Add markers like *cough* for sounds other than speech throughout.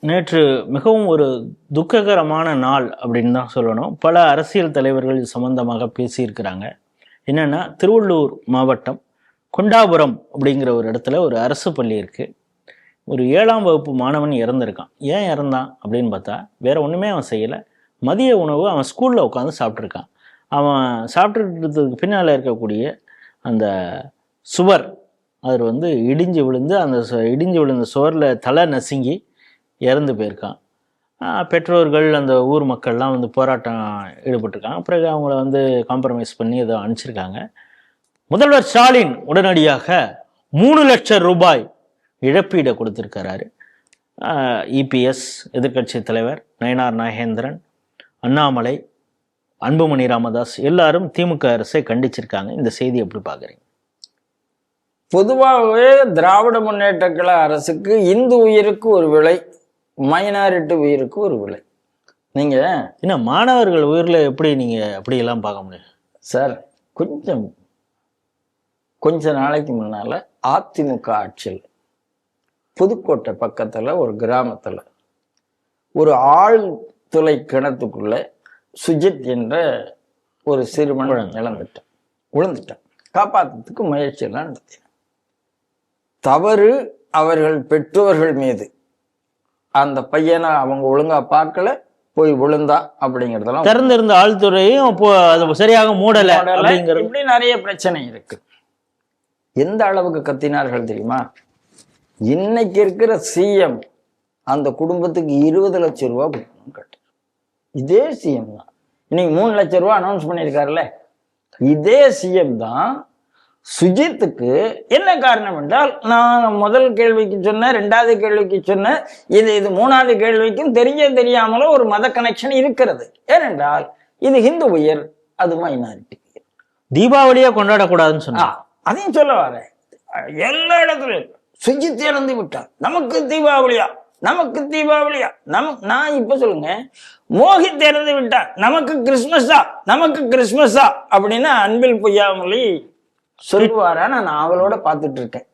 நேற்று மிகவும் ஒரு துக்ககரமான நாள் அப்படின்னு தான் சொல்லணும். பல அரசியல் தலைவர்கள் இது சம்பந்தமாக பேசியிருக்கிறாங்க. என்னென்னா திருவள்ளூர் மாவட்டம் கொண்டாபுரம் அப்படிங்கிற ஒரு இடத்துல ஒரு அரசு பள்ளி இருக்குது ஒரு ஏழாம் வகுப்பு மாணவன் இறந்துருக்கான். ஏன் இறந்தான் அப்படின்னு பார்த்தா வேறு ஒன்றுமே அவன் செய்யலை. மதிய உணவு அவன் ஸ்கூலில் உட்காந்து சாப்பிட்ருக்கான் அவன் சாப்பிட்டுறதுக்கு பின்னால் இருக்கக்கூடிய அந்த சுவர் அது வந்து இடிஞ்சு விழுந்து அந்த சு- இடிஞ்சு விழுந்த சுவரில் தலை நசுங்கி இறந்து போயிருக்கான். பெற்றோர்கள் அந்த ஊர் மக்கள்லாம் வந்து போராட்டம் ஈடுபட்டிருக்காங்க. பிறகு அவங்கள வந்து காம்ப்ரமைஸ் பண்ணி ஏதோ அனுப்பிச்சிருக்காங்க. முதல்வர் ஸ்டாலின் உடனடியாக மூணு லட்சம் ரூபாய் இழப்பீடை கொடுத்துருக்கிறாரு. இபிஎஸ் எதிர்க்கட்சி தலைவர் நயனார் நாகேந்திரன் அண்ணாமலை அன்புமணி ராமதாஸ் எல்லாரும் திமுக அரசை கண்டிச்சிருக்காங்க. இந்த செய்தி எப்படி பார்க்குறீங்க? பொதுவாகவே திராவிட முன்னேற்ற கழக அரசுக்கு இந்து உயிருக்கு ஒரு விலை. மைனாரிட்டி உயிருக்கு ஒரு விலை. நீங்க ஏன்னா மாணவர்கள் உயிரில் எப்படி நீங்கள் அப்படியெல்லாம் பார்க்க முடியும்? சார் கொஞ்சம் கொஞ்ச நாளைக்கு முன்னால அதிமுக ஆட்சியில் புதுக்கோட்டை பக்கத்துல ஒரு கிராமத்துல ஒரு ஆழ்துளை கிணத்துக்குள்ள சுஜித் என்ற ஒரு சிறுவன் இழந்துட்டான். விழுந்துட்டான் காப்பாத்துறதுக்கு முயற்சி எல்லாம் நடத்தினான். தவறு அவர்கள் பெற்றோர்கள் மீது அந்த பையனை அவங்க ஒழுங்கா பார்க்கல போய் விழுந்தா அப்படிங்கறதெல்லாம் திறந்திருந்த ஆழ்துறையும் இப்போ அது சரியாக மூடலை அப்படிங்கிறது. இப்படி நிறைய பிரச்சனை இருக்கு. எந்த அளவுக்கு கத்தினார்கள் தெரியுமா? இன்னைக்கு இருக்கிற சிஎம் அந்த குடும்பத்துக்கு இருபது லட்சம் ரூபாய் கொடுக்கணும் கட்டு இதே சிஎம் தான். இன்னைக்கு மூணு லட்சம் ரூபாய் அனௌன்ஸ் பண்ணியிருக்காருல்ல. இதே சிஎம் தான் சுஜித்துக்கு என்ன காரணம் என்றால் நான் முதல் கேள்விக்கு சொன்னேன் ரெண்டாவது கேள்விக்கு சொன்னேன் இது இது மூணாவது கேள்விக்கும் தெரிஞ்ச தெரியாமலோ ஒரு மத கனெக்ஷன் இருக்கிறது. ஏனென்றால் இது ஹிந்து உயர் அது மைனாரிட்டி தீபாவளியே கொண்டாடக்கூடாதுன்னு சொன்னா அதையும் சொல்ல வரேன். எல்லா இடத்துலயும் சுஜித் இறந்து விட்டார். நமக்கு தீபாவளியா? நமக்கு தீபாவளியா? நம் நான் இப்ப சொல்லுங்க மோகித் இறந்து விட்டார். நமக்கு கிறிஸ்மஸா நமக்கு கிறிஸ்மஸா அப்படின்னு அன்பில் பொய்யாமொழி சொல்லுவாரா நான் அவளோட பார்த்துட்டு இருக்கேன்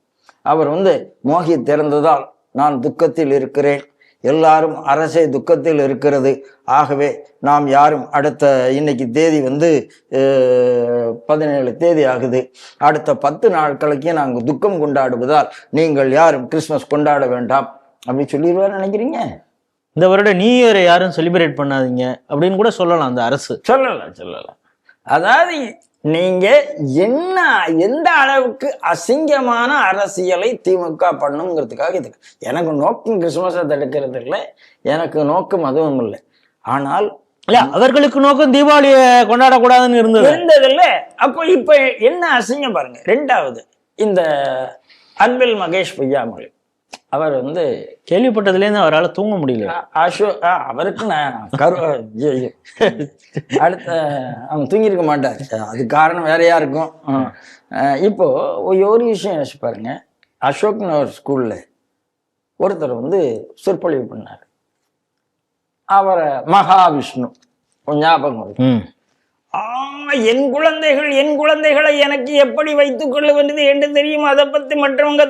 அவர் வந்து மோகித் இறந்ததால் நான் துக்கத்தில் இருக்கிறேன். எல்லாரும் அரசே துக்கத்தில் இருக்கிறது. ஆகவே நாம் யாரும் அடுத்த இன்னைக்கு தேதி வந்து பதினேழு தேதி ஆகுது. அடுத்த பத்து நாட்களுக்கே நாங்கள் துக்கம் கொண்டாடுவதால் நீங்கள் யாரும் கிறிஸ்மஸ் கொண்டாட வேண்டாம். அப்படி சொல்லிடுவார் நினைக்கிறீங்க? இந்த வருட நியூ இயரை யாரும் செலிப்ரேட் பண்ணாதீங்க அப்படின்னு கூட சொல்லலாம் அந்த அரசு. சொல்லல சொல்லல அதாவது நீங்க என்ன எந்த அளவுக்கு அசிங்கமான அரசியலை திமுக பண்ணுங்கிறதுக்காக இது எனக்கு நோக்கம் கிறிஸ்துமஸை தடுக்கிறது இல்லை. எனக்கு நோக்கம் அதுவும் இல்லை. ஆனால் இல்ல அவர்களுக்கு நோக்கம் தீபாவளியை கொண்டாடக்கூடாதுன்னு இருந்தது. இருந்ததில்ல. அப்போ இப்ப என்ன அசிங்கம் பாருங்க. ரெண்டாவது இந்த அன்பில் மகேஷ் பொய்யாமொழி. அவர் வந்து கேள்விப்பட்டதுலேருந்து அவரால் தூங்க முடியல. அசோ ஆ, அவருக்கு நான் கரு. அடுத்த அவன் தூங்கியிருக்க மாட்டார். அது காரணம் வேறையா இருக்கும் இப்போ ஒரு விஷயம் யோசிச்சு பாருங்க. அசோக் நகர் ஸ்கூல்ல ஒருத்தர் வந்து சொற்பொழிவு பண்ணார். அவரை மகாவிஷ்ணு. ஞாபகம் இருக்கு என் குழந்தைகள் என் குழந்தைகளை எனக்கு எப்படி வைத்துக் கொள்ள வேண்டியது என்று தெரியும்? அதை பத்தி மற்றவங்க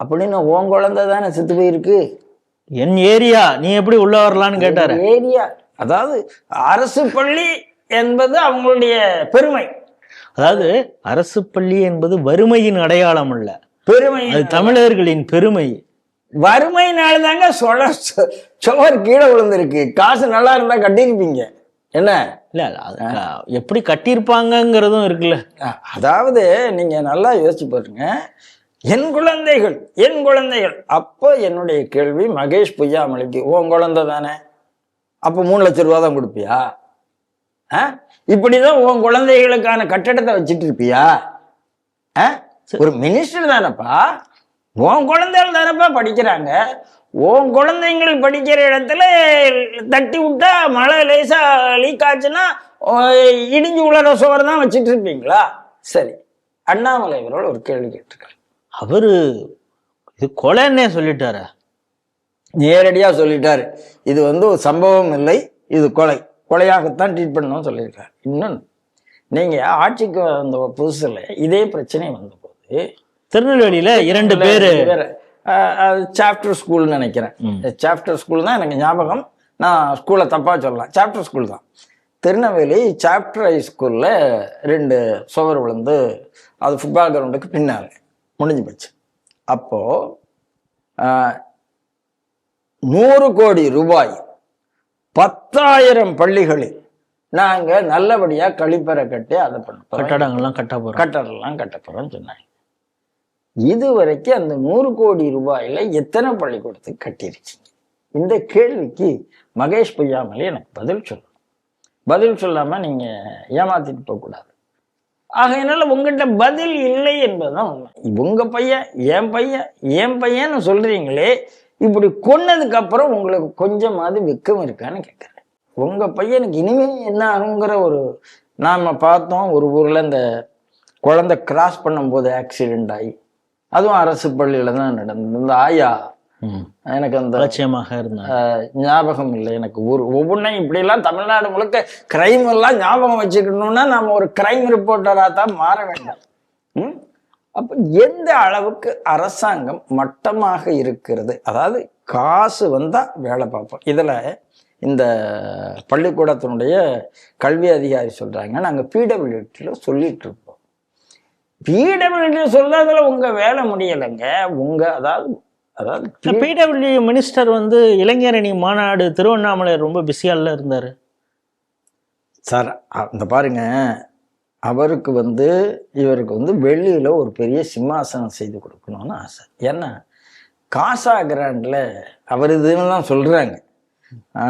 அப்படின்னு உன் குழந்தை தானே செத்து போயிருக்கு? என் ஏரியா நீ எப்படி உள்ள வரலான்னு கேட்டாரு. ஏரியா. அதாவது அரசு பள்ளி என்பது அவங்களுடைய பெருமை. அதாவது அரசு பள்ளி என்பது வறுமையின் அடையாளம் அல்ல. பெருமை. அது தமிழர்களின் பெருமை. வறுமையினால தாங்க சொல சுவர் கீழே விழுந்திருக்கு. காசு நல்லா இருந்தா கட்டியிருப்பீங்க. என்ன? இல்ல எப்படி கட்டியிருப்பாங்கங்கிறதும் இருக்குல்ல. அதாவது நீங்க நல்லா யோசிச்சு பாருங்க. என் குழந்தைகள் என் குழந்தைகள். அப்போ என்னுடைய கேள்வி மகேஷ் பொய்யாமலைக்கு உன் குழந்தை தானே? அப்போ மூணு லட்சம் ரூபா தான் கொடுப்பியா? ஆ? இப்படிதான் உன் குழந்தைகளுக்கான கட்டடத்தை வச்சுட்டு இருப்பியா? ஆ? ஒரு மினிஸ்டர் தானப்பா? உன் குழந்தைகள் தானப்பா படிக்கிறாங்க? உன் குழந்தைங்கள் படிக்கிற இடத்துல தட்டி விட்டா மழை லேசா லீக் ஆச்சுன்னா இடிஞ்சு உலர சோறு தான் வச்சுட்டு இருப்பீங்களா? சரி. அண்ணாமலை அவர்கள் ஒரு கேள்வி கேட்டிருக்காரு. அவரு இது கொலைன்னே சொல்லிட்டாரு? நேரடியா சொல்லிட்டாரு. இது வந்து ஒரு சம்பவம் இல்லை இது கொலை. கொலையாகத்தான் ட்ரீட் பண்ணணும் சொல்லியிருக்காரு. இன்னொன்று நீங்க ஆட்சிக்கு வந்த புதுசுல இதே பிரச்சனை வந்தபோது திருநெல்வேலியில இரண்டு பேரு. வேற சாப்டர் ஸ்கூல்னு நினைக்கிறேன். சாப்டர் ஸ்கூல் தான் எனக்கு ஞாபகம். நான் ஸ்கூலை தப்பாக சொல்லலாம். சாப்டர் ஸ்கூல் தான். திருநெல்வேலி சாப்டர் ஹை ஸ்கூலில் ரெண்டு சுவர் விழுந்து அது ஃபுட்பால் கிரவுண்டுக்கு பின்னால். முடிஞ்சு போச்சு. அப்போது நூறு கோடி ரூபாய் பத்தாயிரம் பள்ளிகளில் நாங்கள் நல்லபடியாக கழிப்பறை கட்டி அதை பண்ணுறோம் கட்டடங்கள்லாம் கட்ட போறோம். கட்டடம்லாம் கட்ட போகிறோம்னு சொன்னாங்க. இது வரைக்கும் அந்த நூறு கோடி ரூபாயில எத்தனை பள்ளிக்கூடத்துக்கு கட்டிருக்கீங்க இந்த கேள்விக்கு மகேஷ் பொய்யாமலே எனக்கு பதில் சொல்லணும். பதில் சொல்லாம நீங்க ஏமாத்திட்டு போகக்கூடாது. ஆகையினால உங்ககிட்ட பதில் இல்லை என்பதுதான் உண்மை. உங்க பையன் என் பையன் என் பையன்னு சொல்றீங்களே இப்படி கொன்னதுக்கு அப்புறம் உங்களுக்கு கொஞ்சமாவது வெக்கம் இருக்கான்னு கேட்குறேன் உங்க பையனுக்கு இனிமே என்ன ஆகுங்கிற ஒரு நாம பார்த்தோம். ஒரு ஊரில் இந்த குழந்தை கிராஸ் பண்ணும்போது ஆக்சிடென்ட் ஆகி அதுவும் அரசு பள்ளியில் தான் நடந்தது. இந்த ஆயா எனக்கு அந்த அலட்சியமாக இருந்தாங்க அஹ், ஞாபகம் இல்லை. எனக்கு ஒரு ஒவ்வொன்றையும் இப்படியெல்லாம் தமிழ்நாடு முழுக்க கிரைம் எல்லாம் ஞாபகம் வச்சுக்கணும்னா நாம ஒரு கிரைம் ரிப்போர்ட்டரா தான் மாற வேண்டும். ம்? அப்ப எந்த அளவுக்கு அரசாங்கம் மட்டமாக இருக்கிறது? அதாவது காசு வந்தா வேலை பார்ப்போம். இதுல இந்த பள்ளிக்கூடத்தினுடைய கல்வி அதிகாரி சொல்றாங்க. நாங்க பிடபிள்யூடியில் சொல்லிட்டு இருப்போம். பிடபிள்யூடி சொல்றதுல உங்க வேலை முடியலைங்க. உங்க அதாவது அதாவது பிடபிள்யூ மினிஸ்டர் வந்து இளைஞரணி மாநாடு திருவண்ணாமலை ரொம்ப பிஸியால இருந்தாரு. சார் அந்த பாருங்க. அவருக்கு வந்து இவருக்கு வந்து வெள்ளியில ஒரு பெரிய சிம்மாசனம் செய்து கொடுக்கணும்னு ஆசை. ஏன்னா காசா கிராண்ட்ல அவர் இதுன்னு தான் சொல்றாங்க. ஆஹ்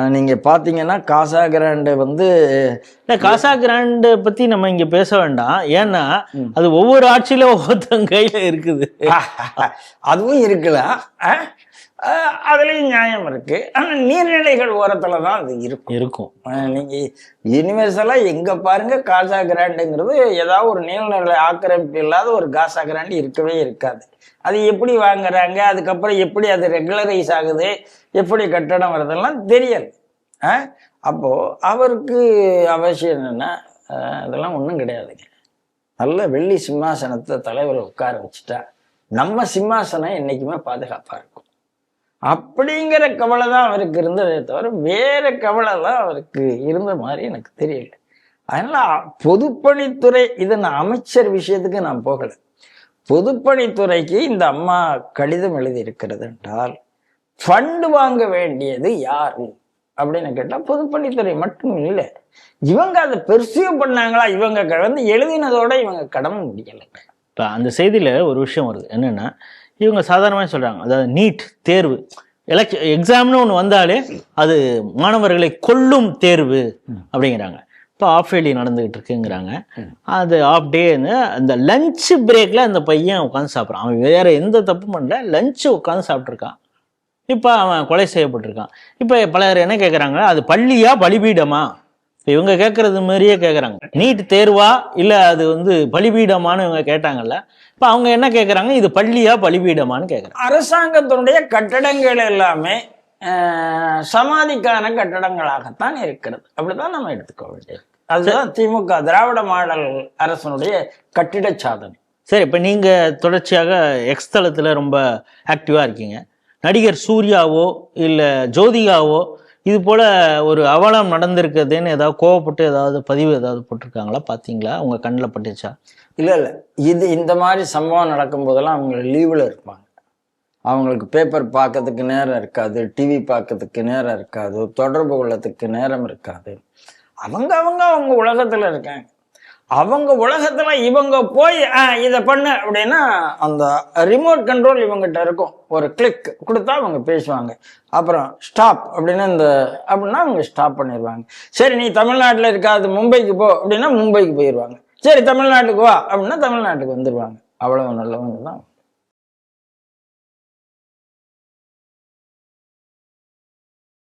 நீங்க பாத்தீங்கன்னா காசா கிராண்டு வந்து காசா கிராண்ட் பத்தி நம்ம இங்க பேச வேண்டாம். ஏன்னா அது ஒவ்வொரு ஆட்சியில ஒவ்வொருத்தங்க கையில இருக்குது. *laughs* அதுவும் ஆஹ் அதுலயும் நியாயம் இருக்கு. ஆனா நீர்நிலைகள் ஓரத்துல தான் அது இருக்கும். இருக்கும். ஆஹ் நீங்க யூனிவர்சலா எங்க பாருங்க காசா கிராண்டுங்கிறது ஏதாவது ஒரு நீலநிலை ஆக்கிரமிப்பு இல்லாத ஒரு காசா கிராண்டு இருக்கவே இருக்காது. அது எப்படி வாங்குறாங்க அதுக்கப்புறம் எப்படி அது ரெகுலரைஸ் ஆகுது எப்படி கட்டடம் வருதெல்லாம் தெரியல. ஆஹ் அப்போ அவருக்கு அவசியம் என்னன்னா அதெல்லாம் ஒன்றும் கிடையாதுங்க. நல்ல வெள்ளி சிம்மாசனத்தை தலைவரை உட்கார வச்சுட்டா நம்ம சிம்மாசனம் என்னைக்குமே பாதுகாப்பா இருக்கும். அப்படிங்கிற கவலை தான் அவருக்கு இருந்ததே தவிர வேற கவலை தான் அவருக்கு இருந்த மாதிரி எனக்கு தெரியல. அதனால பொதுப்பணித்துறை இதை நான் அமைச்சர் விஷயத்துக்கு நான் போகல. பொதுப்பணித்துறைக்கு இந்த அம்மா கடிதம் எழுதி இருக்கிறது என்றால் ஃபண்டு வாங்க வேண்டியது யாரு? அப்படின்னு கேட்டால் பொதுப்பணித்துறை மட்டும் இல்லை. இவங்க அதை பெர்சியூ பண்ணாங்களா? இவங்க கடந்து எழுதினதோட இவங்க கடமை முடியலை இப்போ அந்த செய்தியில ஒரு விஷயம் வருது. என்னன்னா இவங்க சாதாரணமாக சொல்கிறாங்க அதாவது நீட் தேர்வு. எலக்ஷ எக்ஸாம்னு ஒன்று வந்தாலே அது மாணவர்களை கொல்லும் தேர்வு அப்படிங்கிறாங்க. இப்போ ஆஃப் டேலி நடந்துகிட்டு இருக்குங்கிறாங்க. அது ஆஃப் டேன்னு அந்த லஞ்சு பிரேக்கில் அந்த பையன் உட்காந்து சாப்பிட்றான். அவன் வேறு எந்த தப்பும் பண்ணல. லஞ்சு உட்காந்து சாப்பிட்ருக்கான். இப்போ அவன் கொலை செய்யப்பட்டிருக்கான். இப்போ பலர் என்ன கேட்குறாங்க அது பள்ளியா பலிபீடமா? இவங்க கேட்கறது மாதிரியே கேட்குறாங்க நீட் தேர்வா? இல்லை அது வந்து பலிபீடமான்னு இவங்க கேட்டாங்கல்ல. இப்போ அவங்க என்ன கேட்குறாங்க இது பள்ளியா பலிபீடமான்னு கேட்குறாங்க அரசாங்கத்தினுடைய கட்டடங்கள் எல்லாமே சமாதிக்கான கட்டடங்களாகத்தான் இருக்கிறது. அப்படிதான் நம்ம எடுத்துக்க வேண்டியது. அதுதான் திமுக திராவிட மாடல் அரசனுடைய கட்டிட சாதனை. சரி இப்போ நீங்கள் தொடர்ச்சியாக எக்ஸ் தளத்தில் ரொம்ப ஆக்டிவாக இருக்கீங்க. நடிகர் சூர்யாவோ இல்லை ஜோதிகாவோ இது போல் ஒரு அவலம் நடந்திருக்குதுன்னு ஏதாவது கோவப்பட்டு ஏதாவது பதிவு ஏதாவது போட்டிருக்காங்களா? பார்த்தீங்களா உங்கள் கண்ணில் பட்டுச்சா? இல்லை இல்லை. இது இந்த மாதிரி சம்பவம் நடக்கும் போதெல்லாம் அவங்க லீவில் இருப்பாங்க. அவங்களுக்கு பேப்பர் பார்க்கறதுக்கு நேரம் இருக்காது டிவி பார்க்கறதுக்கு நேரம் இருக்காது தொடர்பு கொள்ளத்துக்கு நேரம் இருக்காது. அவங்க அவங்க அவங்க உலகத்தில் இருக்காங்க. அவங்க உலகத்துல இவங்க போய் இதை பண்ணு அப்படின்னா அந்த ரிமோட் கண்ட்ரோல் இவங்ககிட்ட இருக்கும். ஒரு கிளிக் கொடுத்தா அவங்க பேசுவாங்க. அப்புறம் ஸ்டாப் அப்படின்னு இந்த அப்படின்னா அவங்க ஸ்டாப் பண்ணிடுவாங்க. சரி நீ தமிழ்நாட்டில் இருக்காது மும்பைக்கு போ அப்படின்னா மும்பைக்கு போயிடுவாங்க. சரி தமிழ்நாட்டுக்கு வா அப்படின்னா தமிழ்நாட்டுக்கு வந்துடுவாங்க. அவ்வளவு நல்லவங்க தான்.